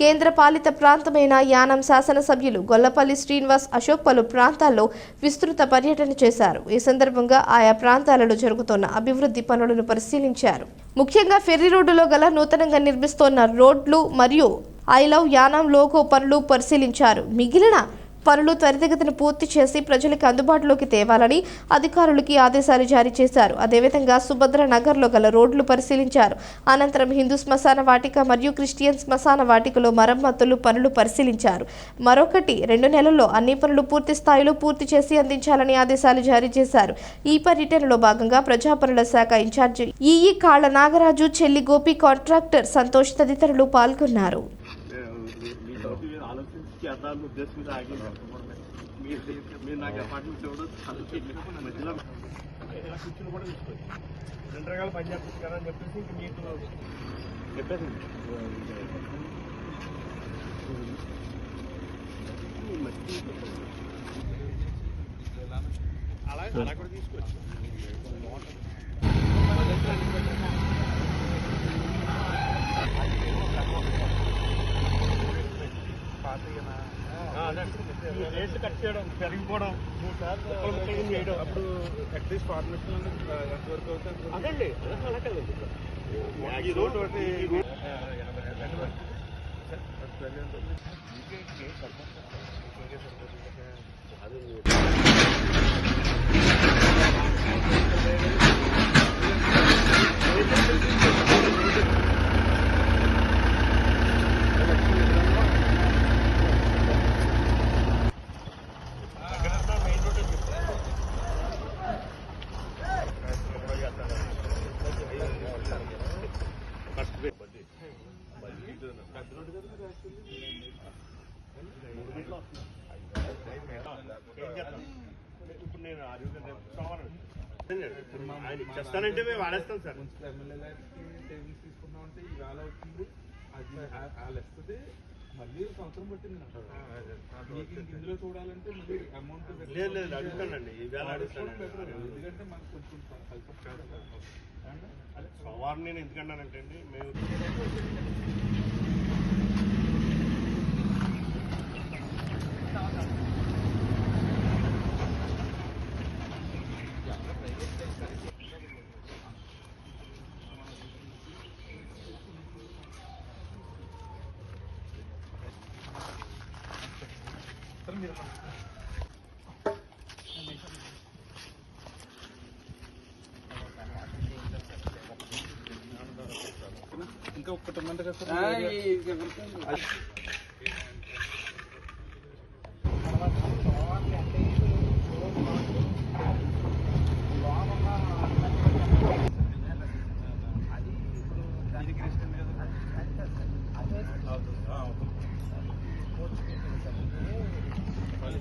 కేంద్ర పాలిత ప్రాంతమైన యానం శాసనసభ్యులు గొల్లపల్లి శ్రీనివాస్ అశోక్ పలు ప్రాంతాల్లో విస్తృత పర్యటన చేశారు. ఈ సందర్భంగా ఆయా ప్రాంతాలలో జరుగుతున్న అభివృద్ధి పనులను పరిశీలించారు. ముఖ్యంగా ఫెర్రీ రోడ్డులో గల నూతనంగా నిర్మిస్తోన్న రోడ్లు మరియు ఐ లవ్ యానం లోగో పనులు పరిశీలించారు. మిగిలిన పనులు త్వరితగతిన పూర్తి చేసి ప్రజలకు అందుబాటులోకి తేవాలని అధికారులకి ఆదేశాలు జారీ చేశారు. అదేవిధంగా సుభద్ర నగర్లో గల రోడ్లు పరిశీలించారు. అనంతరం హిందూ శ్మశాన వాటిక మరియు క్రిస్టియన్ శ్మశాన వాటికలో మరమ్మతులు పనులు పరిశీలించారు. మరొకటి రెండు నెలల్లో అన్ని పనులు పూర్తి స్థాయిలో పూర్తి చేసి అందించాలని ఆదేశాలు జారీ చేశారు. ఈ పర్యటనలో భాగంగా ప్రజాపనుల శాఖ ఇన్ఛార్జి ఈఈ కాళ్ళ నాగరాజు చెల్లి గోపి కాంట్రాక్టర్ సంతోష్ తదితరులు పాల్గొన్నారు. ఆలోచించి చేద్దాం ఉద్దేశం మీద ఆగి మీరు మీరు నాకు అపార్ట్మెంట్ ఇవ్వడం చాలా మధ్యలో ఇలా కూర్చుని కూడా తీసుకోవచ్చు రెండు రకాల పని చేస్తుంది కదా అని చెప్పేసి ఇంక మీకు చెప్పేసి అలా అలా కూడా తీసుకోవచ్చు రేట్లు కట్ చేయడం పెరిగిపోవడం చేయడం అప్పుడు అట్లీస్ట్ ఫార్మేషన్ ఎంతవరకు అవుతుంది అదండి అలా కదండి ఈ రోడ్ ఒకటి ఇప్పుడు నేను ఆరోగ్యం కావాలండి ఆయన ఇచ్చేస్తానంటే మేము వాడేస్తాం సార్ ఎమ్మెల్యే సేవింగ్స్ తీసుకున్నాం అంటే ఈవేళ వచ్చింది అది వాళ్ళు ఇస్తుంది మళ్ళీ సంవత్సరం పట్టింది అంటారు ఇందులో చూడాలంటే మళ్ళీ అమౌంట్ లేదు లేదు అడుగుతానండి ఈవేళ అడుగుతానండి ఎందుకంటే మనకు కొంచెం కలిసి అదే సోమవారం నేను ఎందుకన్నానంటే అండి మేము ఇంకా ఒక్కటి ఉందంటే కదా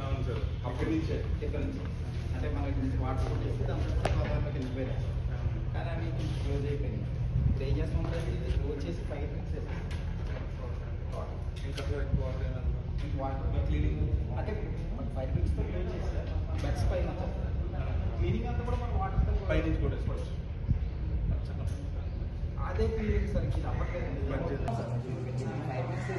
అవును సార్ అక్కడి నుంచే అంటే మనకి వాటర్ కూడా చేస్తే దాంట్లో వెళ్ళిపోయారు కానీ అవి కొంచెం క్లోజ్ అయిపోయింది ఇప్పుడు ఏం చేస్తామంటే ఇది క్లోజ్ చేసి ఫైవ్ మినిట్స్ ఇంకా వాటర్ క్లీనింగ్ అంటే ఫైవ్ మినిట్స్తో క్లోజ్ చేస్తారు బెడ్స్ పైన క్లీనింగ్ అంతా కూడా మనం వాటర్ పై నుంచి కూడా వేసుకోవచ్చు. అదే క్లీనింగ్ సార్ ఇది అవ్వట్లేదు మంచిది. Five minutes